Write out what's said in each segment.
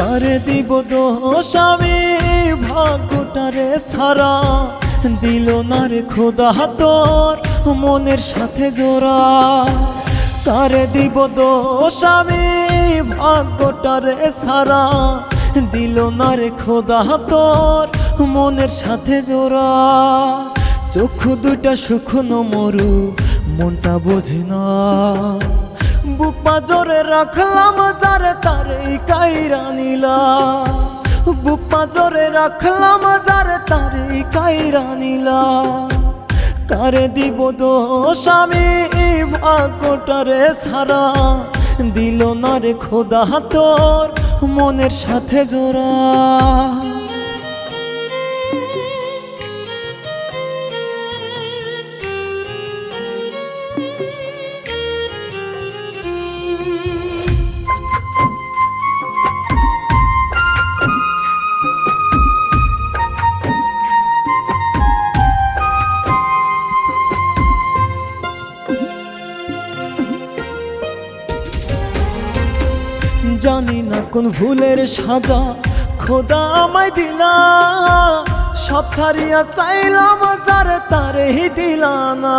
কারে দিব দোষ আমি, ভাগ্যটারে সারা দিল না রে খোদা তোর মনের সাথে জোড়া। কারে দিব দোষ আমি, ভাগ্যটারে সারা দিল না রে খোদা তোর মনের সাথে জোড়া। চক্ষু দুইটা শুকনো মরু, মনটা বোঝে না। বুক পাজরে রাখলাম, যারে তারে কাইরা নিলা বুক পাজরে রাখলাম, যারে তারে কাইরা নিলা কারে দিব দোষ আমি, ভাগ্যটারে সারা। দিল না রে খোদা তোর মনের সাথে জোড়া। জানি না কোন ভুলের সাজা। খোদা আমায় দিলা, সব ছাড়িয়া চাইলাম, যারে তারে দিলা না।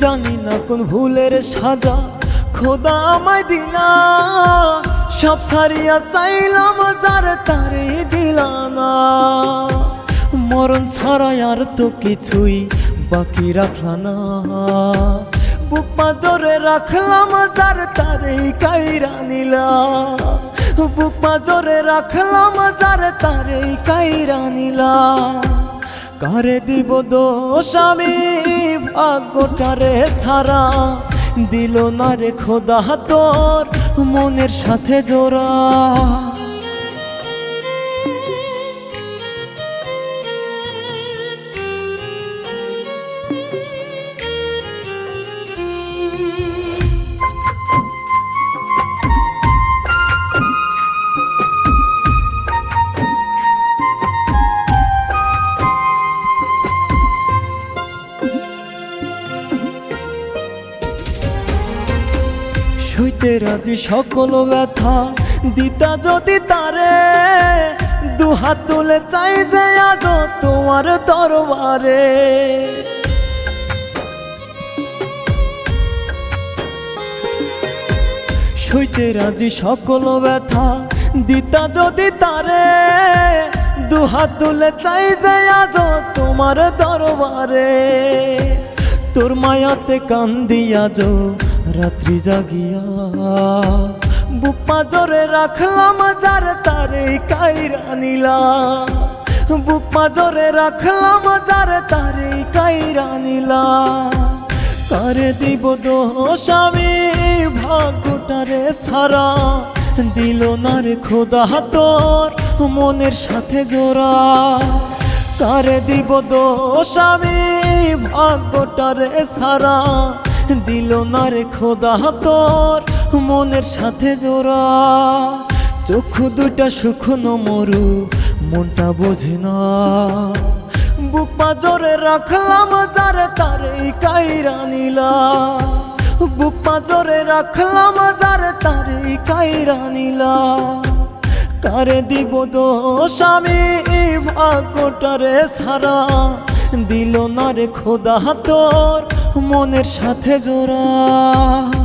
জানি না কোন ভুলের সাজা, খোদা আমায় দিলা, সব ছাড়িয়া চাইলাম, যারে তারে দিলা না। মরণ ছাড়া আর তো কিছুই বাকি রাখলা না। বুক পাজরে রাখলাম, যার তারে কাইরা নিলা বুক পাজরে রাখলাম, যার তারে কাইরা নিলা কারে দিব দোষ আমি? ভাগ্যটারে সারা? দিল না রে খোদা তোর মনের সাথে জোড়া। সইতে রাজি সকল ব্যথা। দিতা যদি তারে দুহাত তুলে চাই যে আজ তোমার দরবারে। সইতে রাজি সকল ব্যথা। দিতা যদি তারে দুহাত তুলে চাই যে আজ তোমার দরবারে। তোর মায়াতে কান্দিয়া যো রাত্রি জাগিয়া বুক পাজরে রাখলাম, যার তারে কাইরা নিলা। বুক পাজরে রাখলাম, যার তারে কাইরা নিলা। কারে দিব দোষ আমি, ভাগ্যটারে সারা। দিল না রে খোদা তোর মনের সাথে জোড়া। কারে দিব দোষ আমি, ভাগ্যটারে সারা। দিল না রে খোদা তোর মনের সাথে জোড়া। চক্ষু দুটা শুকনো মরু, মনটা বোঝে না। বুক পাজরে রাখলাম, যারে তারে কাইরা নিলা। বুক পাজরে রাখলাম, যারে তারে কাইরা নিলা। কারে দিব দোষ আমি, ভাগ্যটারে সারা। দিল না রে খোদা তোর মনের সাথে জোড়া।